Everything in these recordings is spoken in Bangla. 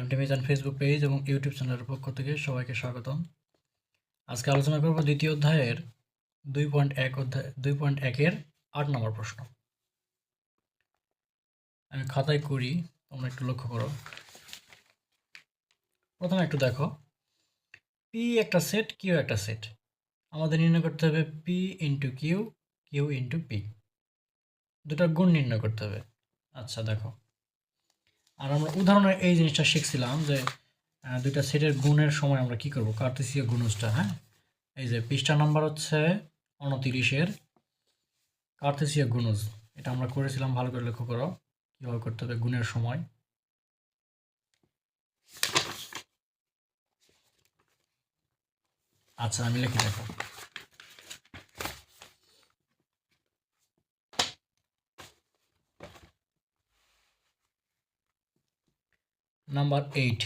এমটি মিজান ফেসবুক পেজ এবং ইউটিউব চ্যানেলের পক্ষ থেকে সবাইকে স্বাগতম। আজকে আলোচনা করব দ্বিতীয় অধ্যায়ের দুই পয়েন্ট এক অধ্যায়, দুই পয়েন্ট একের আট নম্বর প্রশ্ন। আমি খাতায় করি, তোমরা একটু লক্ষ্য করো। প্রথমে একটু দেখো। পি একটা সেট কিউ একটা সেট আমাদের নির্ণয় করতে হবে P into Q Q into P দুটা গুণ নির্ণয় করতে হবে। আচ্ছা দেখো। আর আমরা উদাহরণে এই জিনিসটা শিখছিলাম যে দুইটা সেটের গুণের সময় আমরা কি করব? কার্তেসীয় গুণজটা হ্যাঁ? এই যে পৃষ্ঠা নাম্বার হচ্ছে উনতিরিশের কার্তেসীয় গুণজ। এটা আমরা করেছিলাম, ভালো করে লক্ষ্য করো, কীভাবে করতে হবে গুণের সময়। আচ্ছা আমি লিখে দেখো। Number eight.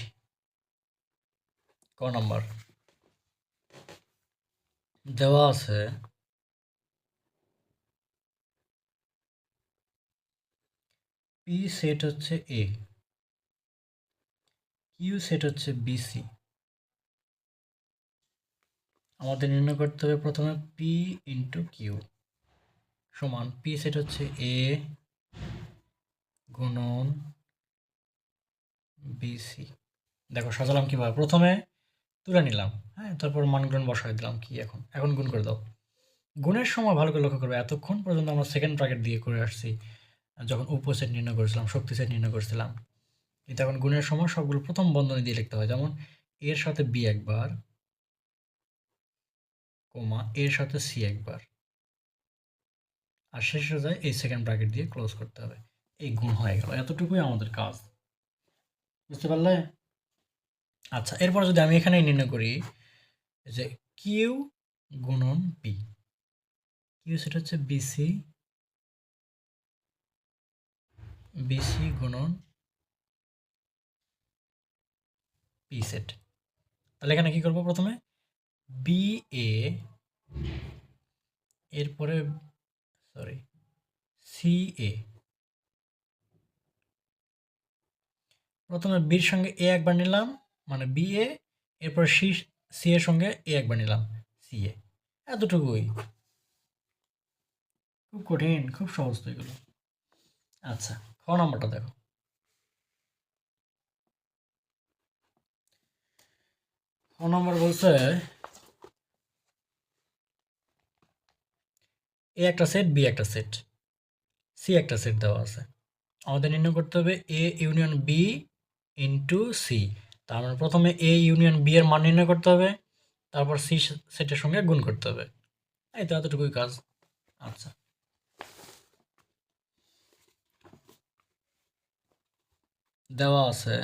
ক নাম্বার? দেওয়া আছে, পি সেট হচ্ছে এ, কিউ সেট হচ্ছে বিসি আমাদের নির্ণয় করতে হবে প্রথমে পি ইন্টু কিউ সমান, পি সেট হচ্ছে এ গুণন বিসি দেখো, সাজালাম কীভাবে? প্রথমে তুলে নিলাম হ্যাঁ? তারপর মানগুণ বসায় দিলাম, কি এখন? এখন গুণ করে দাও। গুণের সময় ভালো করে লক্ষ্য করবে, এতক্ষণ পর্যন্ত আমরা সেকেন্ড ব্র্যাকেট দিয়ে করে আসছি, যখন উপসেট নির্ণয় করেছিলাম, শক্তি সেট নির্ণয় করেছিলাম। কিন্তু এখন গুণের সময় সবগুলো প্রথম বন্ধনী দিয়ে লিখতে হয়, যেমন এর সাথে বি একবার, কোমা এর সাথে সি একবার। আর শেষে যায় এই সেকেন্ড ব্র্যাকেট দিয়ে ক্লোজ করতে হবে। এই গুণ হয়ে গেল, এতটুকুই আমাদের কাজ। বুঝতে পারলে? আচ্ছা এরপর যদি আমি এখানে নির্ণয় করি যে কিউ গুণন পি কিউ সেটা হচ্ছে বিসি বিসি গুণন পি সেট তাহলে এখানে কি করব প্রথমে? বি এ এরপরে সরি সি এ প্রথমে বির সঙ্গে এ একবার নিলাম মানে বি এ, এরপর সি সি এর সঙ্গে এ একবার নিলাম, সি এ। এতটুকুই। খুব কঠিন, খুব সহজ তো এগুলো। আচ্ছা খ নম্বরটা দেখো। খ নম্বর বলছে, এ একটা সেট, বি একটা সেট। সি একটা সেট দেওয়া আছে। আমাদের নির্ণয় করতে হবে, A, union B into C তার মানে প্রথমে এ ইউনিয়ন বি এর মান নির্ণয় করতে হবে, তারপর সি সেটের সঙ্গে গুণ করতে হবে। এই তো এতটুকুই কাজ। আচ্ছা। দেওয়া আছে।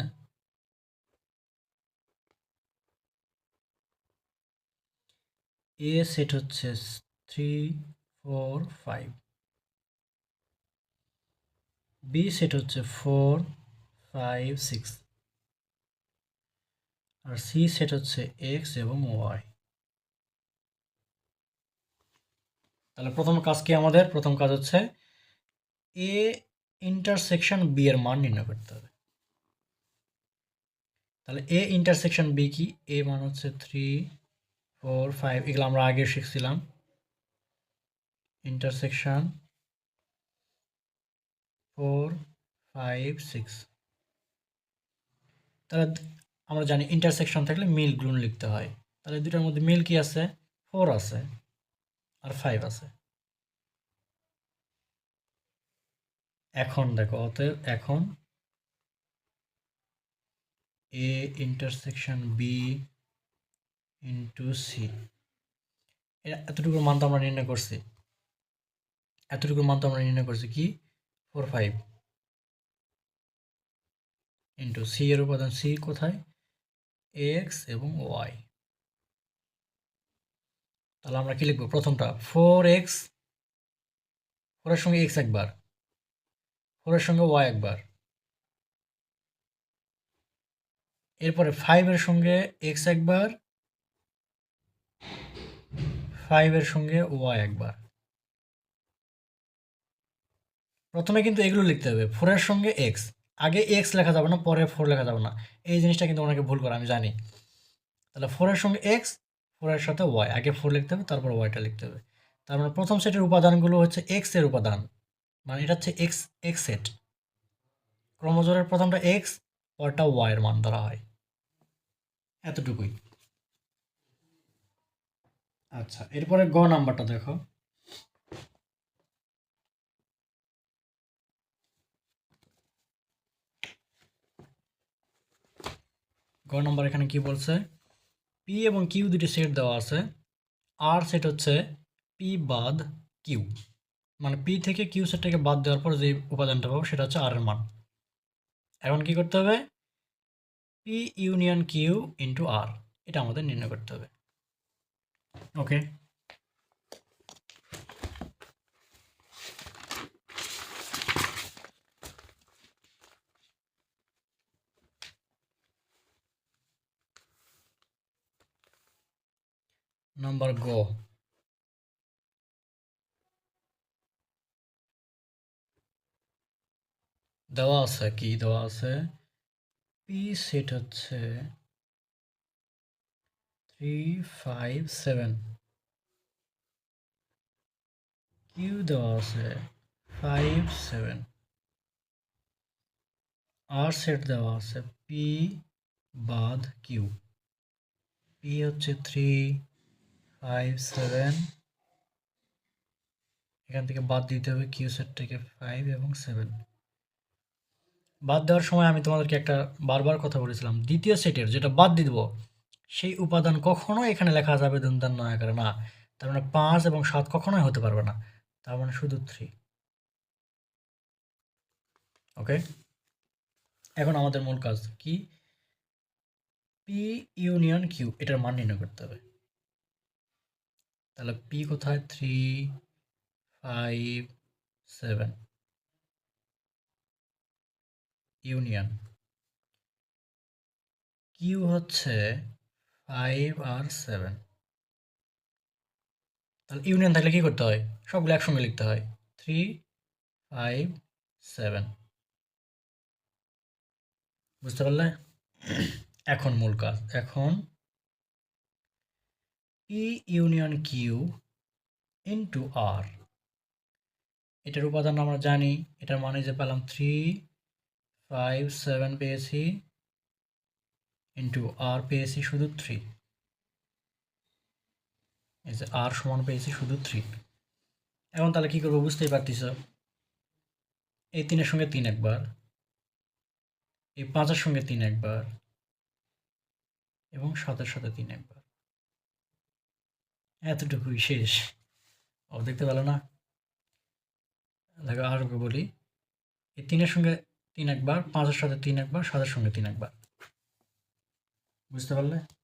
এ সেট হচ্ছে three four five B set হচ্ছে ফোর ফাইভ সিক্স আর সি সেট হচ্ছে এক্স এবং ওয়াই তাহলে প্রথম কাজ কি আমাদের? প্রথম কাজ হচ্ছে এ ইন্টারসেকশন বি এর মান নির্ণয় করতে হবে। তাহলে এ ইন্টারসেকশন বি কি? এ মান হচ্ছে থ্রি ফোর ফাইভ এগুলো আমরা আগে শিখছিলাম। ইন্টারসেকশন ফোর ফাইভ সিক্স তাহলে আমরা জানি ইন্টারসেকশন থাকলে মিল গুণ লিখতে হয়। তাহলে দুটার মধ্যে মিল কি আছে? ফোর আছে। আর ফাইভ আছে। এখন দেখো, অতএব এখন A intersection B into C এতটুকুর মান তো আমরা নির্ণয় করছি। এতটুকুর মান তো আমরা নির্ণয় করছি কি? ফোর ফাইভ ইন্টু সি এর উপাদান সি কোথায়? এক্স এবং ওয়াই তাহলে আমরা কি লিখব? প্রথমটা ফোর এক্স ফোরের সঙ্গে এক্স একবার ফোরের সঙ্গে ওয়াই একবার। এরপরে ফাইভের সঙ্গে এক্স একবার ফাইভের সঙ্গে ওয়াই একবার। প্রথমে কিন্তু এগুলো লিখতে হবে ফোরের সঙ্গে এক্স আগে এক্স লেখা যাবে না পরে ফোর লেখা যাবে না। এই জিনিসটা কিন্তু অনেকে ভুল করে, আমি জানি। তাহলে ফোরের সঙ্গে এক্স ফোরের সাথে ওয়াই আগে ফোর লিখতে হবে, তারপর ওয়াইটা লিখতে হবে। তার মানে প্রথম সেটের উপাদানগুলো হচ্ছে এক্সের উপাদান। মানে এটা হচ্ছে এক্স এক্স সেট ক্রমজোরের প্রথমটা এক্স পরটা ওয়াই এর মান ধরা হয়। এতটুকুই। আচ্ছা এরপরে গ নাম্বারটা দেখো। গ নম্বর এখানে কি বলছে? পি এবং কিউ দুটি সেট দেওয়া আছে। আর সেট হচ্ছে পি বাদ কিউ মানে পি থেকে কিউ সেটটাকে বাদ দেওয়ার পর যে উপাদানটা পাবো সেটা হচ্ছে আর এর মান। এখন কি করতে হবে? P union Q into R এটা আমাদের নির্ণয় করতে হবে। ওকে নাম্বার গ দেওয়া আছে কি দেওয়া আছে পি সেট হচ্ছে থ্রি ফাইভ সেভেন কিউ দেওয়া আছে ফাইভ সেভেন আর সেট দেওয়া আছে পি বাদ কিউ পি হচ্ছে থ্রি ফাইভ সেভেন এখান থেকে বাদ দিতে হবে কিউ সেট থেকে ফাইভ এবং সেভেন বাদ দেওয়ার সময় আমি তোমাদেরকে একটা বারবার কথা বলেছিলাম। দ্বিতীয় সেটের যেটা বাদ দিয়ে দেবো, সেই উপাদান কখনো এখানে লেখা যাবে দুমদান নয় আকারে না। তার মানে পাঁচ এবং সাত কখনোই হতে পারবে না। তার মানে শুধু থ্রি ওকে এখন আমাদের মূল কাজ কি? পি ইউনিয়ন কিউ এটার মান নির্ণয় করতে হবে। তাহলে পি কোথায়? Three five seven union Q হচ্ছে ফাইভ আর সেভেন তাহলে ইউনিয়ন থাকলে কি করতে হয়? সবগুলো একসঙ্গে লিখতে হয়। থ্রি ফাইভ সেভেন বুঝতে পারলে? এখন মূল কাজ। এখন P union Q into R এটার উপাদান আমরা জানি, এটার মানে যে পেলাম থ্রি ফাইভ সেভেন পেয়েছি ইন্টু আর পেয়েছি শুধু থ্রি এই যে আর সমান পেয়েছি শুধু থ্রি এখন তাহলে কী করব বুঝতেই পারতিস এই তিনের সঙ্গে তিন একবার, এই পাঁচের সঙ্গে তিন একবার, এবং সাতের সাথে তিন একবার। এতটুকুই শেষ। ও, দেখতে পেল না? দেখো, আর বলি। এই তিনের সঙ্গে তিন একবার, পাঁচের সাথে তিন একবার, সাতের সঙ্গে তিন একবার। বুঝতে পারলে?